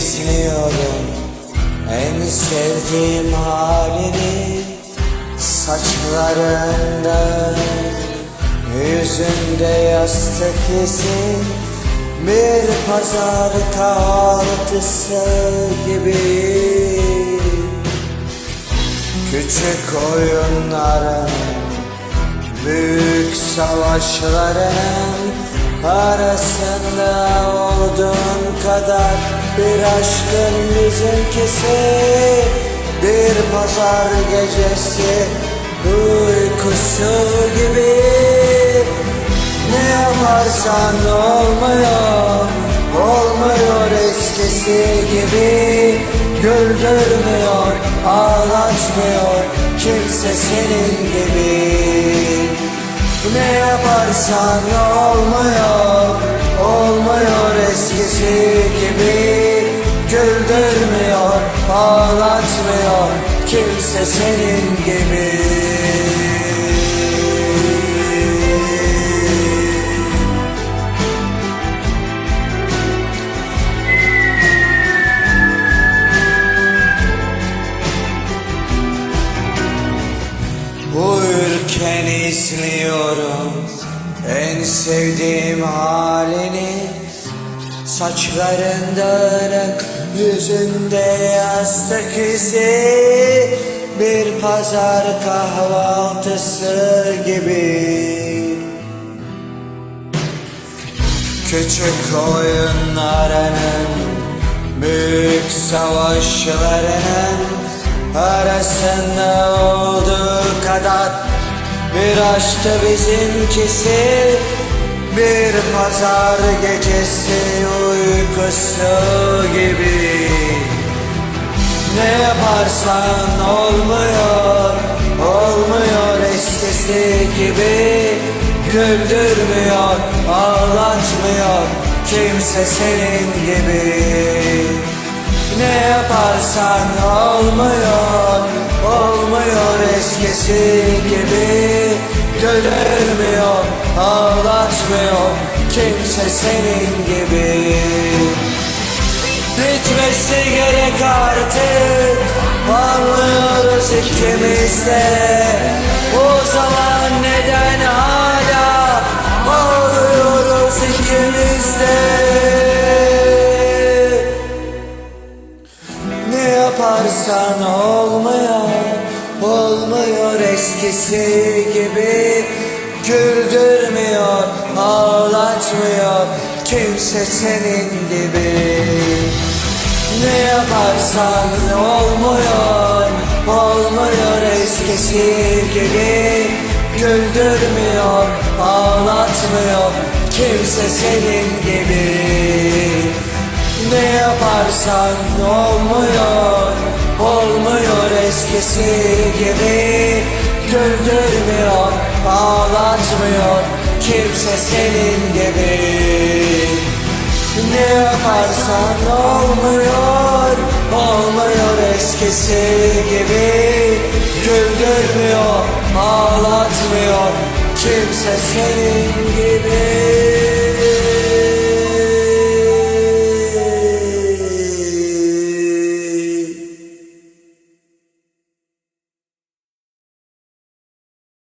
seviyorum En sevdiğim halini Saçlarında Yüzünde yastık izi Bir pazar kahvaltısı gibi. Küçük oyunların Büyük savaşların arasında olduğun kadar bir aşkın bizimkisi Bir pazar gecesi uykusu gibi. Ne yaparsan olmuyor, olmuyor eskisi gibi. Güldürmüyor, ağlatmıyor kimse senin gibi. Ne yaparsan olmuyor, olmuyor eskisi Güldürmüyor, ağlatmıyor kimse senin gibi. Uyurken izliyorum en sevdiğim halini. Saçların dağınık, yüzünde yastık izi Bir pazar kahvaltısı gibi. Küçük oyunlarının Büyük savaşlarının Arasında olduğu kadar Bir aşktı bizimkisi. Bir pazar gecesi uykusu gibi ne yaparsan olmuyor, olmuyor eskisi gibi. Güldürmüyor, ağlatmıyor kimse senin gibi. Ne yaparsan olmuyor, olmuyor eskisi gibi. Güldürmüyor, ağlatmıyor kimse senin gibi Bitmesi gerek artık. Anlıyoruz ikimiz de O zaman neden hala Ağlıyoruz ikimiz de Ne yaparsan olmuyor Olmuyor eskisi gibi. Güldürmüyor, ağlatmıyor Kimse senin gibi yaparsan olmuyor Olmuyor eskisi gibi Güldürmüyor, ağlatmıyor Kimse senin gibi. Ne yaparsan olmuyor Olmuyor eskisi gibi Güldürmüyor, ağlatmıyor Kimse senin gibi. Ne yaparsan olmuyor Olmuyor eskisi gibi. Güldürmüyor, ağlatmıyor. Kimse senin gibi